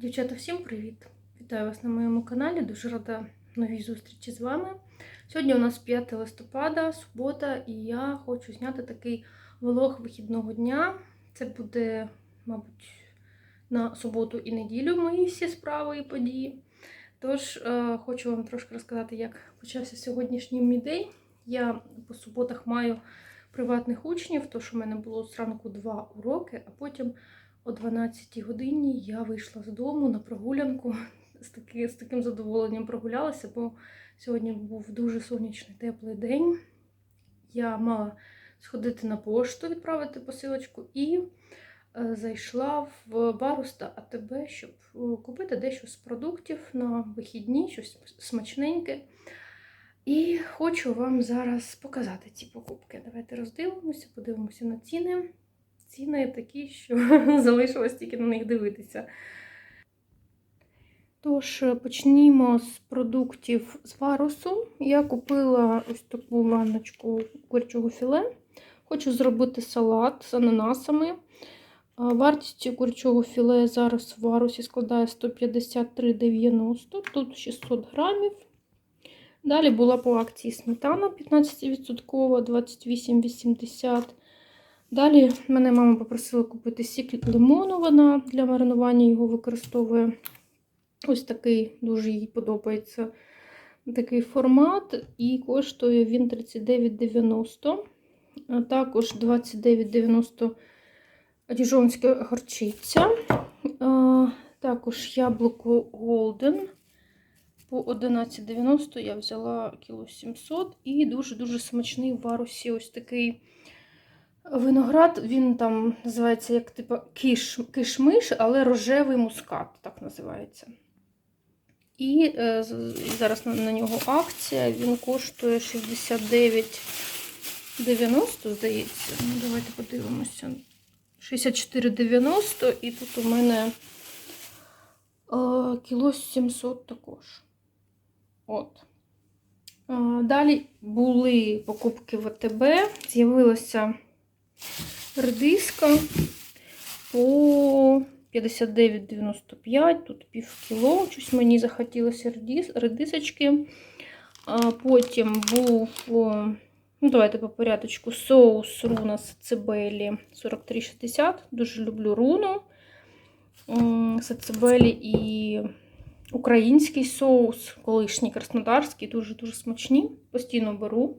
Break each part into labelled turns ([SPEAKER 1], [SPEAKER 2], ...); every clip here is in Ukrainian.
[SPEAKER 1] Дівчата, всім привіт! Вітаю вас на моєму каналі. Дуже рада новій зустрічі з вами. Сьогодні у нас 5 листопада, субота, і я хочу зняти такий влог вихідного дня. Це буде, мабуть, на суботу і неділю мої всі справи і події. Тож, е, хочу вам трошки розказати, як почався сьогоднішній мій день. Я по суботах маю приватних учнів, тож у мене було зранку два уроки, а потім о 12 годині я вийшла з дому на прогулянку. З, таки, з таким задоволенням прогулялася, бо сьогодні був дуже сонячний теплий день. Я мала сходити на пошту, відправити посилочку, і е, зайшла в Баруста АТБ, щоб е, купити дещо з продуктів на вихідні, щось смачненьке. І хочу вам зараз показати ці покупки. Давайте роздивимося, подивимося на ціни ціни такі, що залишилось тільки на них дивитися. Тож, почнімо з продуктів з варусу. Я купила ось таку ланочку курчого філе. Хочу зробити салат з ананасами. Вартість курчого філе зараз в варусі складає 153,90, тут 600 грамів. Далі була по акції сметана 15%, 28,80. Далі мене мама попросила купити сік лимону, вона для маринування його використовує. Ось такий дуже їй подобається такий формат, і коштує він 39,90. А також 29,90 діжонська горчиця. Також яблуко Golden. По 11,90 я взяла кіло 700 і дуже-дуже смачний в варусі ось такий. Виноград, він там називається як типу киш, кишмиш, але рожевий мускат, так називається. І е, зараз на, на нього акція, він коштує 69,90, здається. Ну, Давайте подивимося. 64,90 і тут у мене е, кіло 700 також. От. Е, далі були покупки в АТБ, з'явилося редиска по 59,95, тут пів кіло. Щось мені захотілося редисочки. Потім був, ну давайте по порядочку, соус руна сацебелі 43,60. Дуже люблю руну. Сацебелі і український соус, колишній краснодарський, дуже-дуже смачні. Постійно беру.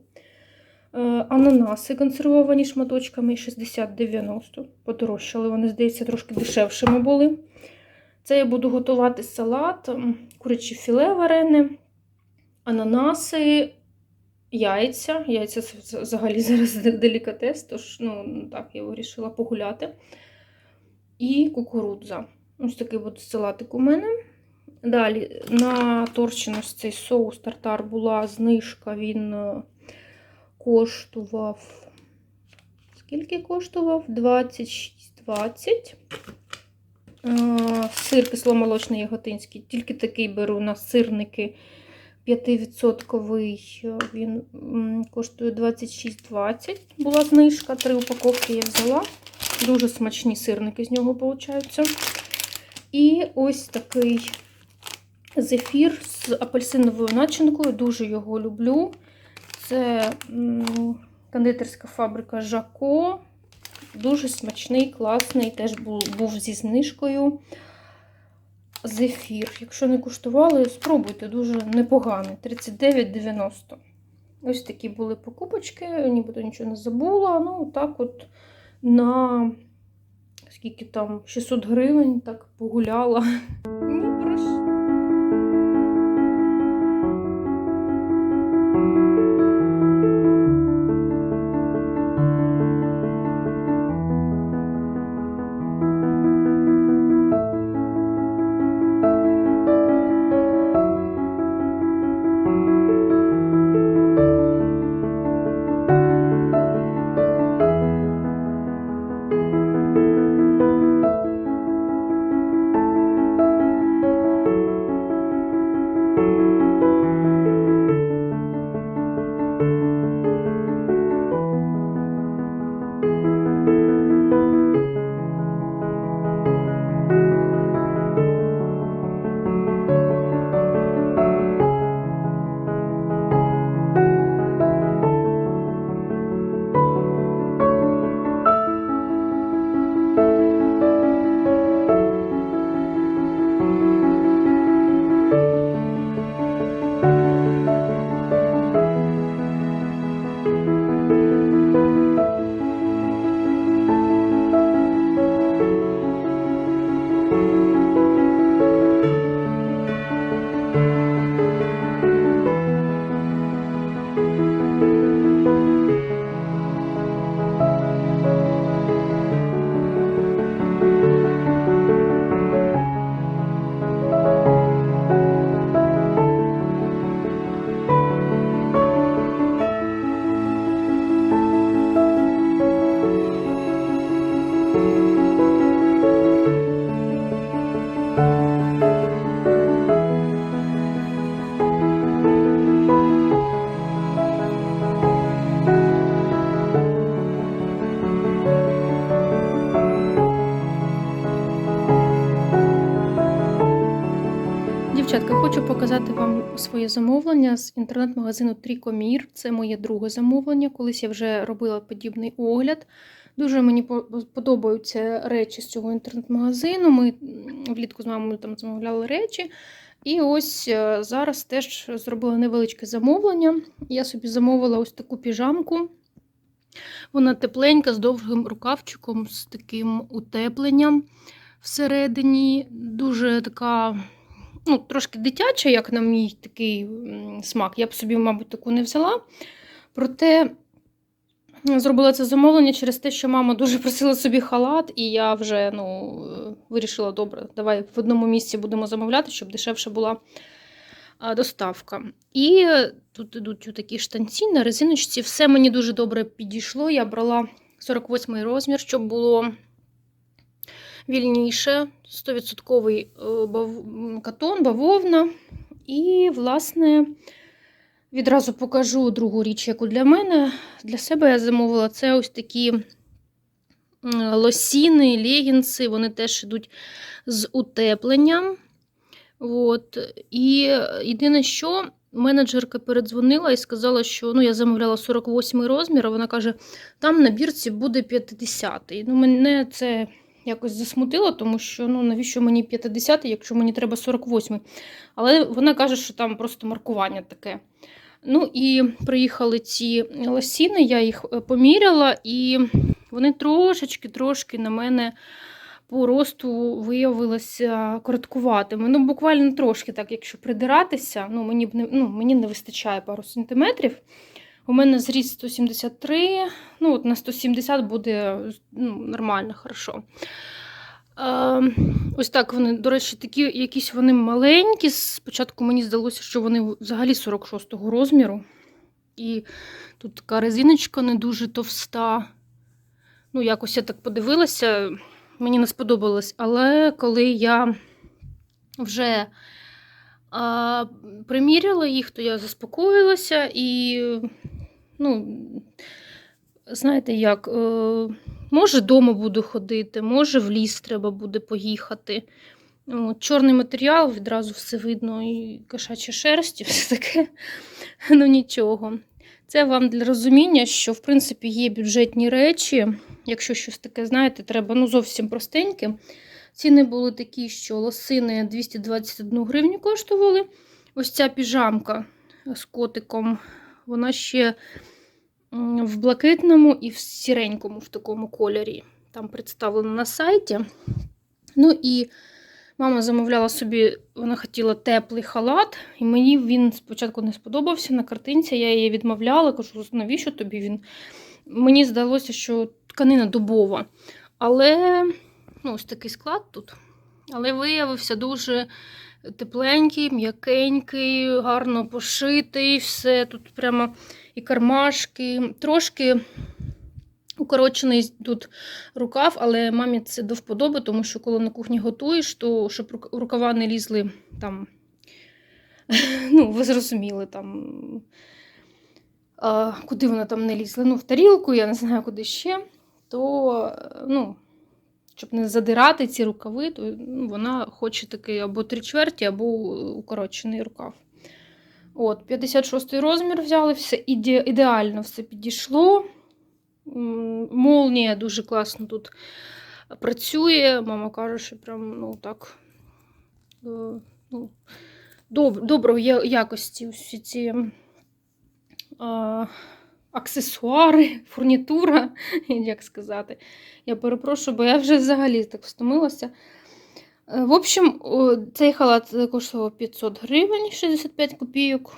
[SPEAKER 1] Е, ананаси консервовані шматочками 60-90. Подорожчали, вони, здається, трошки дешевшими були. Це я буду готувати салат, куряче філе варене, ананаси, яйця. Яйця це взагалі зараз делікатес, тож ну, так, я вирішила погуляти. І кукурудза. Ось такий буде салатик у мене. Далі на торчину цей соус тартар була знижка, він е, коштував. Скільки коштував? 26,20. Сир кисломолочний яготинський. Тільки такий беру на сирники 5%. Він коштує 26,20. Була знижка, три упаковки я взяла. Дуже смачні сирники з нього получаються. І ось такий зефір з апельсиновою начинкою. Дуже його люблю. Це кондитерська фабрика Жако. Дуже смачний, класний, теж був, зі знижкою. Зефір. Якщо не куштували, спробуйте, дуже непоганий. 39,90. Ось такі були покупочки, нібито нічого не забула. Ну, так от на скільки там 600 гривень, так погуляла. Своє замовлення з інтернет-магазину Трікомір. Це моє друге замовлення. Колись я вже робила подібний огляд. Дуже мені подобаються речі з цього інтернет-магазину. Ми влітку з мамою там замовляли речі. І ось е, зараз теж зробила невеличке замовлення. Я собі замовила ось таку піжамку. Вона тепленька, з довгим рукавчиком, з таким утепленням всередині. Дуже така ну, трошки дитяча, як на мій такий смак. Я б собі, мабуть, таку не взяла. Проте зробила це замовлення через те, що мама дуже просила собі халат, і я вже ну, вирішила, добре, давай в одному місці будемо замовляти, щоб дешевше була доставка. І тут ідуть такі штанці на резиночці. Все мені дуже добре підійшло. Я брала 48 розмір, щоб було вільніше, 100% е, катон, бавовна. І, власне, відразу покажу другу річ, яку для мене. Для себе я замовила це ось такі лосіни, легінси, вони теж йдуть з утепленням. От. І єдине, що менеджерка передзвонила і сказала, що ну, я замовляла 48 розмір, а вона каже, там на бірці буде 50. Ну, мене це якось засмутило, тому що ну, навіщо мені 50, якщо мені треба 48. Але вона каже, що там просто маркування таке. Ну і приїхали ці лосіни, я їх е, поміряла, і вони трошечки-трошки на мене по росту виявилися короткуватими. Ну, буквально трошки, так, якщо придиратися, ну, мені, б не, ну, мені не вистачає пару сантиметрів. У мене зріст 173, ну, от на 170 буде ну, нормально, хорошо. Е, ось так вони, до речі, такі якісь вони маленькі. Спочатку мені здалося, що вони взагалі 46-го розміру. І тут така резиночка не дуже товста. Ну, якось я так подивилася, мені не сподобалось. Але коли я вже а, приміряла їх, то я заспокоїлася і, ну, знаєте як, е, може вдома буду ходити, може в ліс треба буде поїхати. От, чорний матеріал, відразу все видно, і кошача шерсть, і все таке. Ну нічого. Це вам для розуміння, що в принципі є бюджетні речі. Якщо щось таке, знаєте, треба ну, зовсім простеньке. Ціни були такі, що лосини 221 гривню коштували. Ось ця піжамка з котиком, вона ще в блакитному і в сіренькому в такому кольорі. Там представлено на сайті. Ну і мама замовляла собі, вона хотіла теплий халат, і мені він спочатку не сподобався на картинці. Я її відмовляла, кажу, навіщо тобі він? Мені здалося, що тканина дубова. Але ну, ось такий склад тут. Але виявився дуже тепленький, м'якенький, гарно пошитий, все тут прямо і кармашки. Трошки укорочений тут рукав, але мамі це до вподоби, тому що коли на кухні готуєш, то щоб рукава не лізли там. Ну, ви зрозуміли там. А, куди вона там не лізла? Ну, в тарілку, я не знаю, куди ще. То, ну, щоб не задирати ці рукави, то ну, вона хоче такий або три чверті, або укорочений рукав. От, 56 розмір взяли, все іде, ідеально все підійшло. Молнія дуже класно тут працює. Мама каже, що прям ну так. е, Ну, доброї якості всі ці а, аксесуари, фурнітура, як сказати. Я перепрошую, бо я вже взагалі так встомилася. Е, В общем, цей халат коштував 500 гривень 65 копійок.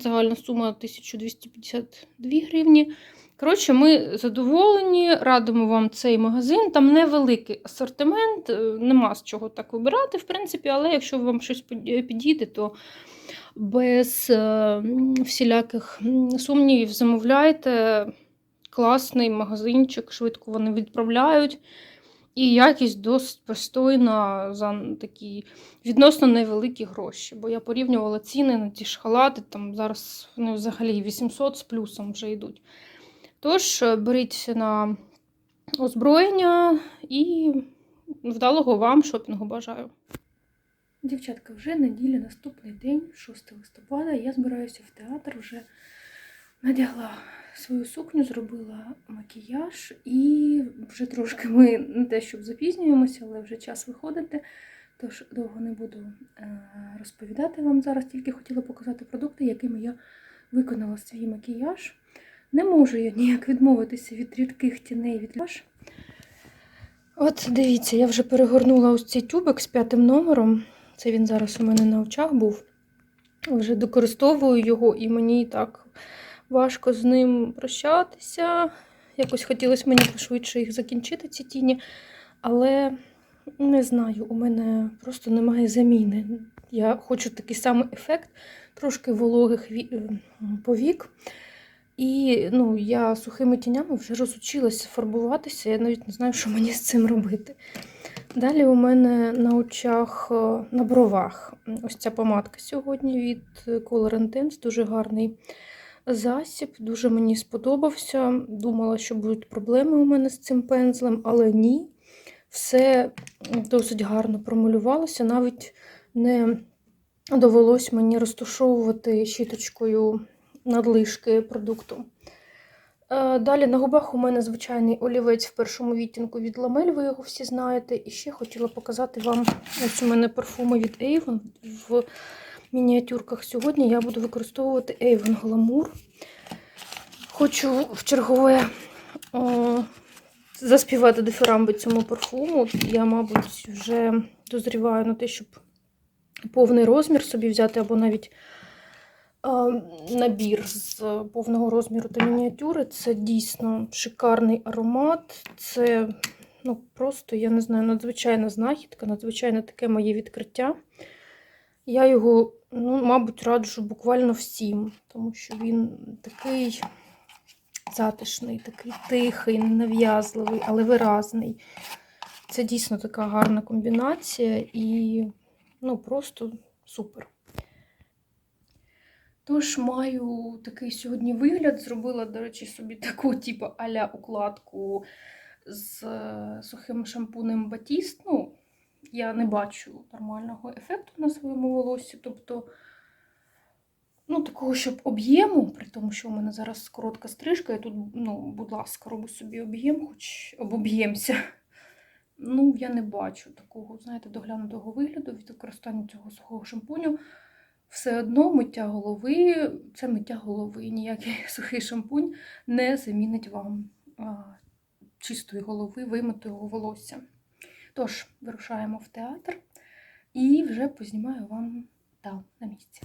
[SPEAKER 1] Загальна сума 1252 гривні. Коротше, ми задоволені, радимо вам цей магазин. Там невеликий асортимент, е, нема з чого так вибирати, в принципі, але якщо вам щось під- підійде, то без е, всіляких сумнівів замовляйте. Класний магазинчик, швидко вони відправляють. І якість досить пристойна за такі відносно невеликі гроші. Бо я порівнювала ціни на ті ж халати, там зараз вони взагалі 800 з плюсом вже йдуть. Тож е, беріть на озброєння і вдалого вам шопінгу бажаю. Дівчатка, вже неділя, наступний день, 6 листопада. Я збираюся в театр, вже надягла свою сукню, зробила макіяж і вже трошки ми не те, щоб запізнюємося, але вже час виходити. Тож довго не буду е, розповідати вам зараз, тільки хотіла показати продукти, якими я виконала свій макіяж. Не можу я ніяк відмовитися від рідких тіней від ляж. От дивіться, я вже перегорнула ось цей тюбик з п'ятим номером. Це він зараз у мене на очах був. Вже докористовую його, і мені так важко з ним прощатися. Якось хотілося мені пошвидше їх закінчити, ці тіні. Але не знаю, у мене просто немає заміни. Я хочу такий самий ефект, трошки вологих е, повік. І ну, я сухими тінями вже розучилася фарбуватися. Я навіть не знаю, що мені з цим робити. Далі у мене на очах, е, на бровах. Ось ця помадка сьогодні від Color Intense, дуже гарний засіб, дуже мені сподобався. Думала, що будуть проблеми у мене з цим пензлем, але ні. Все досить гарно промалювалося. Навіть не довелось мені розташовувати щіточкою надлишки продукту. Е, Далі на губах у мене звичайний олівець в першому відтінку від Ламель, ви його всі знаєте. І ще хотіла показати вам ось у мене парфуми від Avon в мініатюрках. Сьогодні я буду використовувати Avon Glamour. Хочу в чергове о, заспівати дифирамби цьому парфуму. Я, мабуть, вже дозріваю на те, щоб повний розмір собі взяти, або навіть набір з повного розміру та мініатюри. Це дійсно шикарний аромат. Це ну, просто, я не знаю, надзвичайна знахідка, надзвичайне таке моє відкриття. Я його, ну, мабуть, раджу буквально всім, тому що він такий затишний, такий тихий, ненав'язливий, але виразний. Це дійсно така гарна комбінація і ну, просто супер. Тож маю такий сьогодні вигляд. Зробила, до речі, собі таку, типу, аля укладку з е, сухим шампунем Батіст. Ну, я не бачу нормального ефекту на своєму волоссі. Тобто, ну, такого, щоб об'єму, при тому, що у мене зараз коротка стрижка, я тут, ну, будь ласка, роблю собі об'єм, хоч обоб'ємся. Ну, я не бачу такого, знаєте, доглянутого вигляду від використання цього сухого шампуню. Все одно миття голови це миття голови. Ніякий сухий шампунь не замінить вам чистої голови, вимитого волосся. Тож, вирушаємо в театр і вже познімаю вам там на місці.